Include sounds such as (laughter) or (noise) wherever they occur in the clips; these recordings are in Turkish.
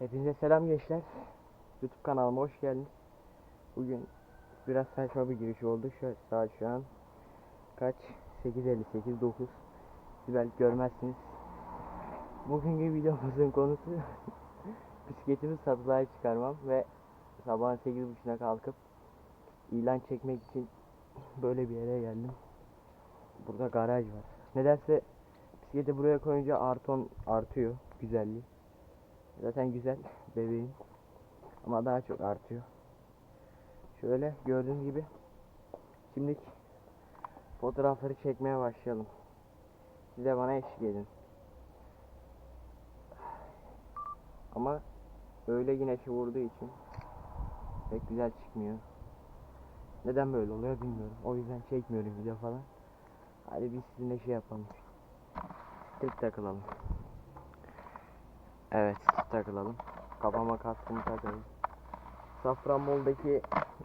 Hepinize selam gençler. YouTube kanalıma hoş geldiniz. Bugün biraz saçma bir giriş oldu. Şu saat şu an kaç? 8.58 9. Siz belki görmezsiniz. Bugünkü videomuzun konusu (laughs) bisikletimi satılığa çıkarmam ve sabahın 8.30'una kalkıp ilan çekmek için (laughs) böyle bir yere geldim. Burada garaj var. Nedense bisikleti buraya koyunca arton artıyor güzelliği. Zaten güzel bebeğim. Ama daha çok artıyor. Şöyle gördüğünüz gibi şimdi fotoğrafları çekmeye başlayalım. Siz de bana eşlik edin. Ama öğle güneşi vurduğu için pek güzel çıkmıyor. Neden böyle oluyor bilmiyorum. O yüzden çekmiyorum video falan. Hadi biz sizinle şey yapalım. Tek takılalım. Evet takılalım. Kafama kaskımı takalım. Safranbolu'daki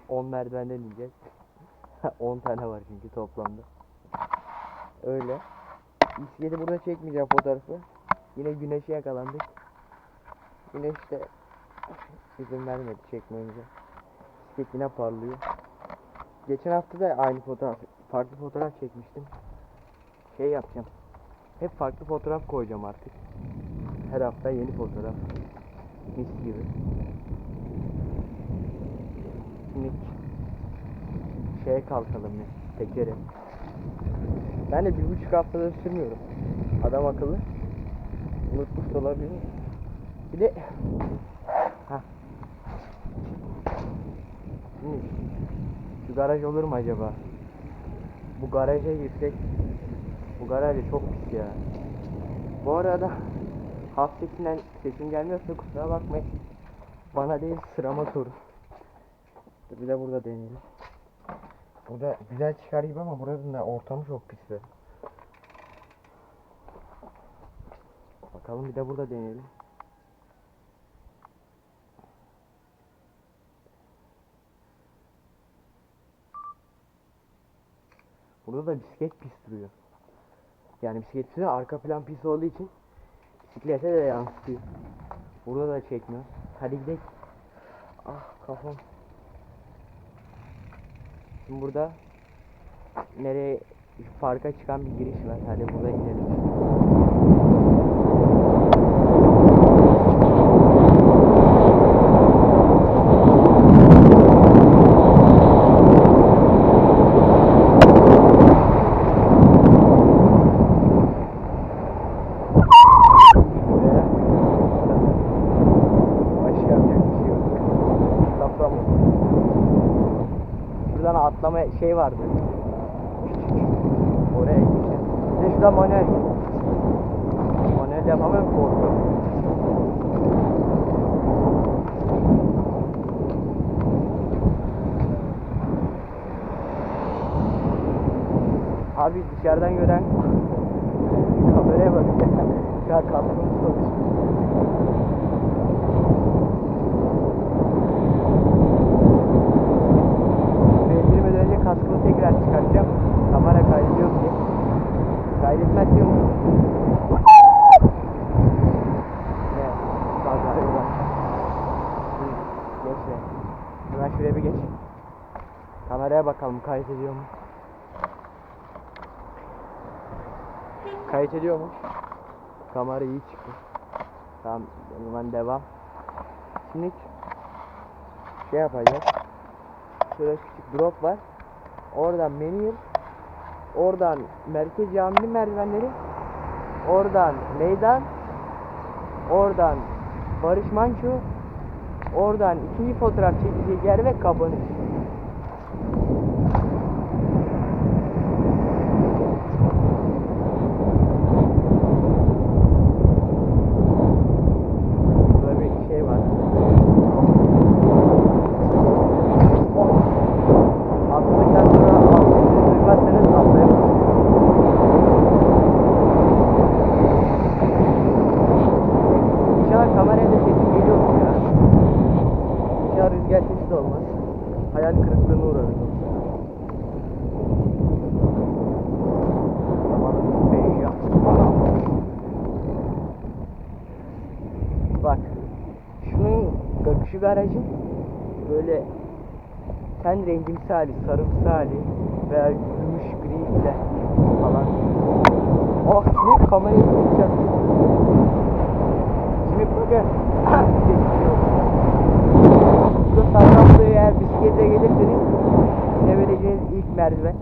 10 merdivenden ineceğiz. (laughs) 10 tane var çünkü toplamda. Öyle. Bisikleti burada çekmeyeceğim fotoğrafı. Yine güneşe yakalandık. Güneş de izin vermedi çekmemize. Bisiklet yine parlıyor. Geçen hafta da aynı fotoğraf, farklı fotoğraf çekmiştim. Şey yapacağım. Hep farklı fotoğraf koyacağım artık. Her hafta yeni fotoğraf. Mis gibi. Şimdi şeye kalkalım ya. Tekere. Ben de bir buçuk haftada sürmüyorum. Adam akıllı. Unutmuş olabilir. Bir de ha. Şimdi şu garaj olur mu acaba? Bu garaja girsek bu garaj çok pis ya. Bu arada hafifletinden sesim gelmiyorsa kusura bakmayın. Bana değil sırama sorun. Bir de burada deneyelim. Burada güzel çıkar gibi ama buranın da ortamı çok pis. Bakalım bir de burada deneyelim. Burada da bisiklet pis duruyor. Yani bisikletin arka plan pis olduğu için bisiklete de yansıtıyor. Burada da çekmiyor. Hadi gidelim. Ah kafam. Şimdi burada nereye farka çıkan bir giriş var. Hadi burada inelim. Buraya. Başka yapacak bir şey yok. Safranbolu. Şuradan atlama şey vardı. Oraya gideceğim. Bir de şuradan manuel. Manuel yapamıyorum korkuyorum. Abi dışarıdan gören (laughs) kameraya bak. ya kalkmış çalışıyor. Buraya girmeden önce kaskımı tekrar çıkartacağım. Kamera kaydediyor diye. Kaydetmez diyor mu? Ne? Kazayı var. Hı, Geç ya. Hemen şuraya bir geç. Kameraya bakalım kayıt ediyor mu? Kayıt ediyor mu? Kamera iyi çıktı. Tamam, o devam. Şimdi şey yapacağız. Şöyle küçük drop var. Oradan menü Oradan merkez caminin merdivenleri. Oradan meydan. Oradan Barış Manço. Oradan ikinci fotoğraf çekecek yer ve kapanış. Burada bir şey var. Atladıktan sonra altını duymazsanız atlayamazsınız. İnşallah kameraya da sesim geliyordur ya. İnşallah rüzgar sesi de olmaz. Hayal kırıklığına yaptı. Bak. şu garajın böyle ten rengimsi hali, sarımsı hali veya gümüş gri ile falan. Oh sinek kamerayı tutacak. Şimdi bakın. (laughs) Burada Sarnaflı'ya eğer bisikletle gelirseniz inebileceğiniz ilk merdiven.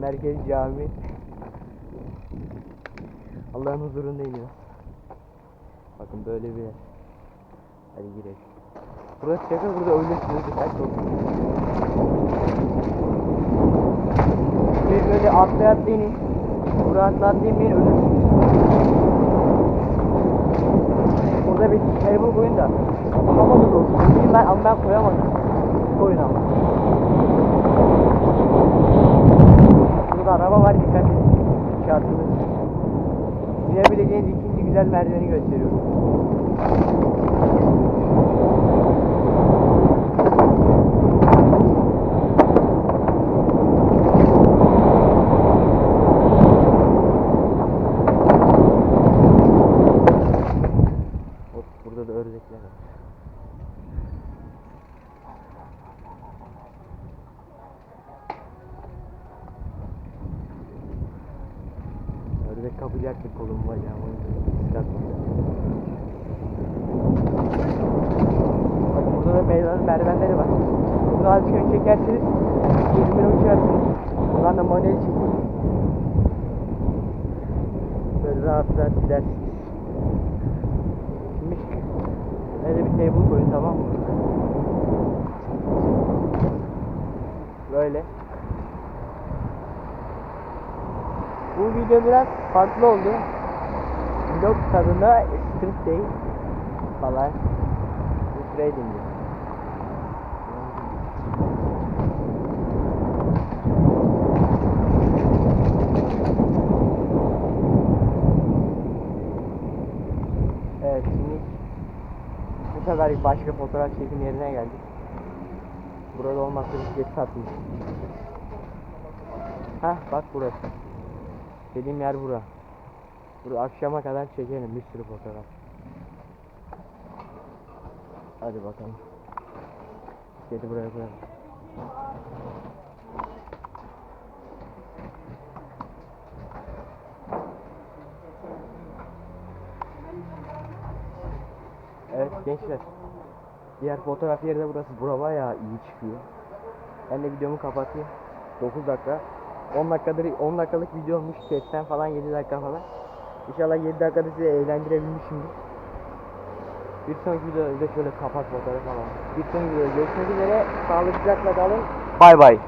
Merkez Cami. Allah'ın huzurunda iniyor. Bakın böyle bir yer. Hadi girelim. Burası şaka burada ölürsünüz birkaç olsun. Bir böyle atlaya atlaya inin. Buraya atlaya atlaya inin ölürsünüz. Burada bir table koyun da. Kafamız olsun. Bileyim ben ama ben koyamadım. Koyun ama. Burada araba var dikkat edin. Şartınız. İnebileceğiniz ikinci güzel merdiveni gösteriyorum. Hop burada da ördekler var. Ördek kapacaktı kolumu bacağımı. Bakın burada da meydanın merdivenleri var. Burada azıcık ön çekersiniz. 20 bin uçarsınız. Buradan da manuel çekin. Böyle rahat rahat gidersiniz. Şimdi Böyle bir table koyun tamam mı? Böyle. Bu video biraz farklı oldu. Vlog tadında script değil falan. Bu trading. Evet şimdi bu sefer başka fotoğraf çekim yerine geldik. Burada olmazsa bisiklet satmış. Hah bak burası. Dediğim yer bura. Burada akşama kadar çekelim bir sürü fotoğraf. Hadi bakalım. Bisikleti buraya koyalım. Evet gençler. Diğer fotoğraf yeri de burası. Bura bayağı iyi çıkıyor. Ben de videomu kapatayım. 9 dakika. 10 dakikadır 10 dakikalık video olmuş. Sesten falan 7 dakika falan. İnşallah 7 dakikada sizi eğlendirebilmişimdir. Bir sonraki videoda şöyle kapat fotoğraf falan. Bir sonraki videoda görüşmek üzere. Sağlıcakla kalın. Bay bay.